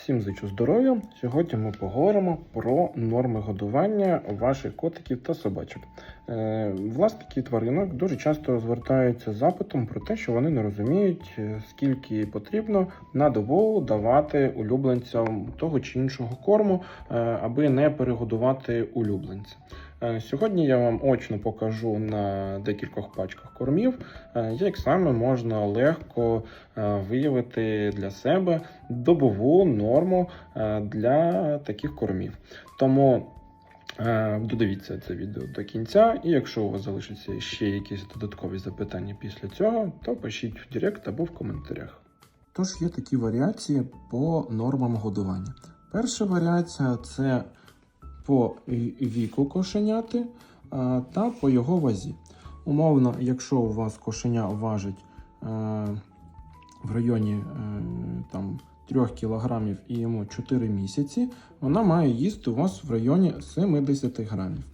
Всім зичу здоров'я. Сьогодні ми поговоримо про норми годування ваших котиків та собачок. Е, Власники тваринок дуже часто звертаються з запитом про те, що вони не розуміють, е, скільки потрібно на добу давати улюбленцям того чи іншого корму, е, аби не перегодувати улюбленця. Е, Сьогодні я вам очно покажу на декількох пачках кормів, е, як саме можна легко е, виявити для себе добову норму для таких кормів. Тому додивіться це відео до кінця, і якщо у вас залишаться ще якісь додаткові запитання після цього, то пишіть в Директ або в коментарях. Тож є такі варіації по нормам годування. Перша варіація це по віку кошеняти та по його вазі. Умовно, якщо у вас кошеня важить е, в районі е, там, 3 кг і йому 4 місяці, вона має їсти у вас в районі 70 грамів.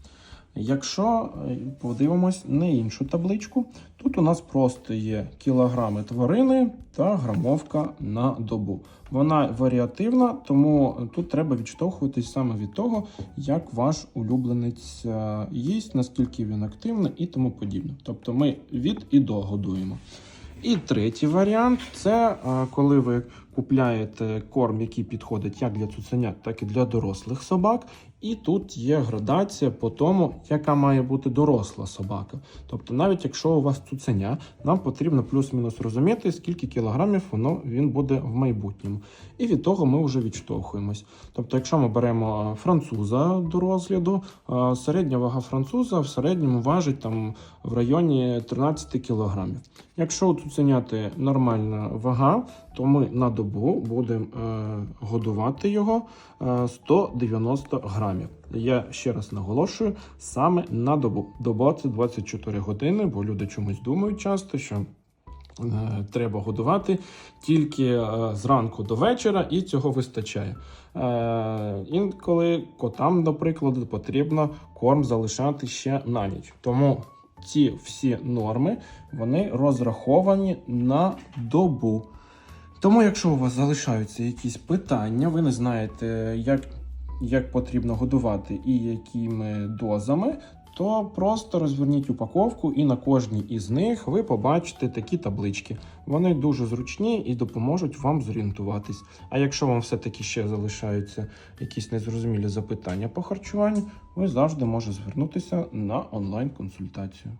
Якщо е, подивимось на іншу табличку, тут у нас просто є кілограми тварини та грамовка на добу. Вона варіативна, тому тут треба відштовхуватись саме від того, як ваш улюбленець е, їсть, наскільки він активний і тому подібне. Тобто ми від і до годуємо. І третій варіант це е, коли ви купляєте корм, який підходить як для цуценят, так і для дорослих собак. І тут є градація по тому, яка має бути доросла собака. Тобто, навіть якщо у вас цуценя, нам потрібно плюс-мінус розуміти, скільки кілограмів воно він буде в майбутньому. І від того ми вже відштовхуємось. Тобто, якщо ми беремо е, француза до розгляду, е, середня вага француза в середньому важить там в районі 13 кілограмів. Якщо у цуценяти нормальна вага, то ми на добу будемо е, годувати його е, 190 грамів. Я ще раз наголошую, саме на добу. Доба це 24 години, бо люди чомусь думають часто, що е, треба годувати тільки е, зранку до вечора, і цього вистачає. Е, інколи котам, до прикладу, потрібно корм залишати ще на ніч. Тому ці всі норми вони розраховані на добу. Тому, якщо у вас залишаються якісь питання, ви не знаєте, як, як потрібно годувати і якими дозами, то просто розверніть упаковку, і на кожній із них ви побачите такі таблички. Вони дуже зручні і допоможуть вам зорієнтуватись. А якщо вам все-таки ще залишаються якісь незрозумілі запитання по харчуванню, ви завжди можете звернутися на онлайн-консультацію.